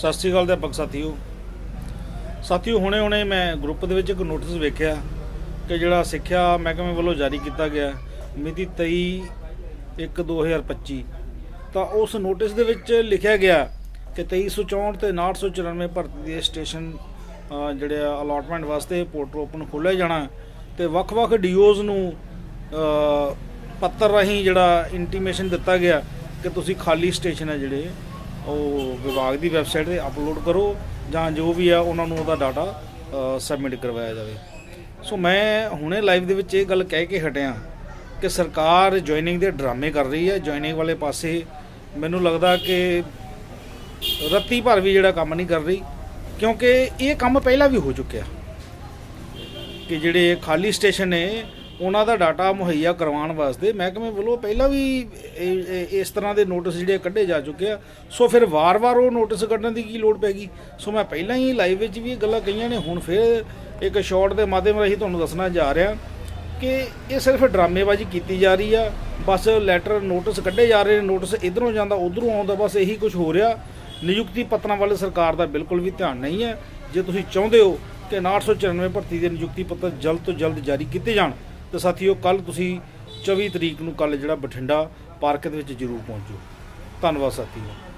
ਸਤਿ ਸ਼੍ਰੀ ਅਕਾਲ ਅਧਿਆਪਕ ਸਾਥੀਓ। ਸਾਥੀਓ ਹੁਣੇ ਹੁਣੇ ਮੈਂ ਗਰੁੱਪ ਦੇ ਵਿੱਚ ਇੱਕ ਨੋਟਿਸ ਵੇਖਿਆ ਕਿ ਜਿਹੜਾ ਸਿੱਖਿਆ ਮਹਿਕਮੇ ਵੱਲੋਂ ਜਾਰੀ ਕੀਤਾ ਗਿਆ ਮਿਤੀ 23 1 2025 ਤਾਂ ਉਸ ਨੋਟਿਸ ਦੇ ਵਿੱਚ ਲਿਖਿਆ ਗਿਆ ਕਿ 2364 ਤੇ 994 ਭਰਤੀ ਦੇ ਸਟੇਸ਼ਨ ਅ, ਜਿਹੜੇ ਅਲਾਟਮੈਂਟ ਵਾਸਤੇ ਪੋਰਟਲ ਓਪਨ ਖੋਲ੍ਹਿਆ ਜਾਣਾ ਤੇ ਵੱਖ-ਵੱਖ ਡੀਓਜ਼ ਨੂੰ ਪੱਤਰ ਰਾਹੀਂ ਜਿਹੜਾ ਇੰਟੀਮੇਸ਼ਨ ਦਿੱਤਾ ਗਿਆ ਕਿ ਤੁਸੀਂ ਖਾਲੀ ਸਟੇਸ਼ਨ ਹੈ ਜਿਹੜੇ। ਉਹ ਵਿਭਾਗ ਦੀ ਵੈਬਸਾਈਟ ਤੇ ਅਪਲੋਡ ਕਰੋ ਜਾਂ ਜੋ ਵੀ ਆ ਉਹਨਾਂ ਨੂੰ ਉਹਦਾ ਡਾਟਾ ਸਬਮਿਟ ਕਰਵਾਇਆ ਜਾਵੇ। ਸੋ ਮੈਂ ਹੁਣੇ ਲਾਈਵ ਦੇ ਵਿੱਚ ਇਹ ਗੱਲ ਕਹਿ ਕੇ ਹਟਿਆ ਕਿ ਸਰਕਾਰ ਜੁਆਇਨਿੰਗ ਦੇ ਡਰਾਮੇ ਕਰ ਰਹੀ ਹੈ। ਜੁਆਇਨਿੰਗ ਵਾਲੇ ਪਾਸੇ ਮੈਨੂੰ ਲੱਗਦਾ ਕਿ ਰੱਤੀ ਭਰ ਵੀ ਜਿਹੜਾ ਕੰਮ ਨਹੀਂ ਕਰ ਰਹੀ, ਕਿਉਂਕਿ ਇਹ ਕੰਮ ਪਹਿਲਾਂ ਵੀ ਹੋ ਚੁੱਕਿਆ। ਕਿ ਜਿਹੜੇ ਖਾਲੀ ਸਟੇਸ਼ਨ ਨੇ ਉਹਨਾਂ ਦਾ ਡਾਟਾ ਮੁਹੱਈਆ ਕਰਵਾਉਣ ਵਾਸਤੇ ਮਹਿਕਮੇ ਵੱਲੋਂ ਪਹਿਲਾਂ ਵੀ ਇਸ ਤਰ੍ਹਾਂ ਦੇ ਨੋਟਿਸ ਜਿਹੜੇ ਕੱਢੇ ਜਾ ਚੁੱਕੇ ਆ। ਸੋ ਫਿਰ ਵਾਰ-ਵਾਰ ਉਹ ਨੋਟਿਸ ਕੱਢਣ ਦੀ ਕੀ ਲੋੜ ਪੈ ਸੋ ਮੈਂ ਪਹਿਲਾਂ ਹੀ ਲਾਈਵ ਵਿੱਚ ਵੀ ਇਹ ਗੱਲਾਂ ਕਹੀਆਂ ਨੇ, ਹੁਣ ਫਿਰ ਇੱਕ ਸ਼ਾਰਟ ਦੇ ਮਾਧਿਅਮ ਰਾਹੀਂ ਤੁਹਾਨੂੰ ਦੱਸਣਾ ਜਾ ਰਿਹਾ ਕਿ ਇਹ ਸਿਰਫ ਡਰਾਮੇਬਾਜ਼ੀ ਕੀਤੀ ਜਾ ਰਹੀ ਆ। ਬਸ ਲੈਟਰ ਨੋਟਿਸ ਕੱਢੇ ਜਾ ਰਹੇ ਨੇ, ਨੋਟਿਸ ਇਧਰੋਂ ਜਾਂਦਾ, ਉਧਰੋਂ ਆਉਂਦਾ, ਬਸ ਇਹੀ ਕੁਝ ਹੋ ਰਿਹਾ। ਨਿਯੁਕਤੀ ਪੱਤਰਾਂ ਵੱਲ ਸਰਕਾਰ ਦਾ ਬਿਲਕੁਲ ਵੀ ਧਿਆਨ ਨਹੀਂ ਹੈ। ਜੇ ਤੁਸੀਂ ਚਾਹੁੰਦੇ ਹੋ ਕਿ 994 ਭਰਤੀ ਦੇ ਨਿਯੁਕਤੀ ਪੱਤਰ ਜਲਦ ਤੋਂ ਜਲਦ ਜਾਰੀ ਕੀਤੇ ਜਾਣ ਤਾਂ ਸਾਥੀਓ ਕੱਲ ਤੁਸੀਂ 24 ਤਰੀਕ ਨੂੰ ਕੱਲ ਜਿਹੜਾ ਬਠਿੰਡਾ ਪਾਰਕ ਦੇ ਵਿੱਚ ਜ਼ਰੂਰ ਪਹੁੰਚੋ ਧੰਨਵਾਦ ਸਾਥੀਓ।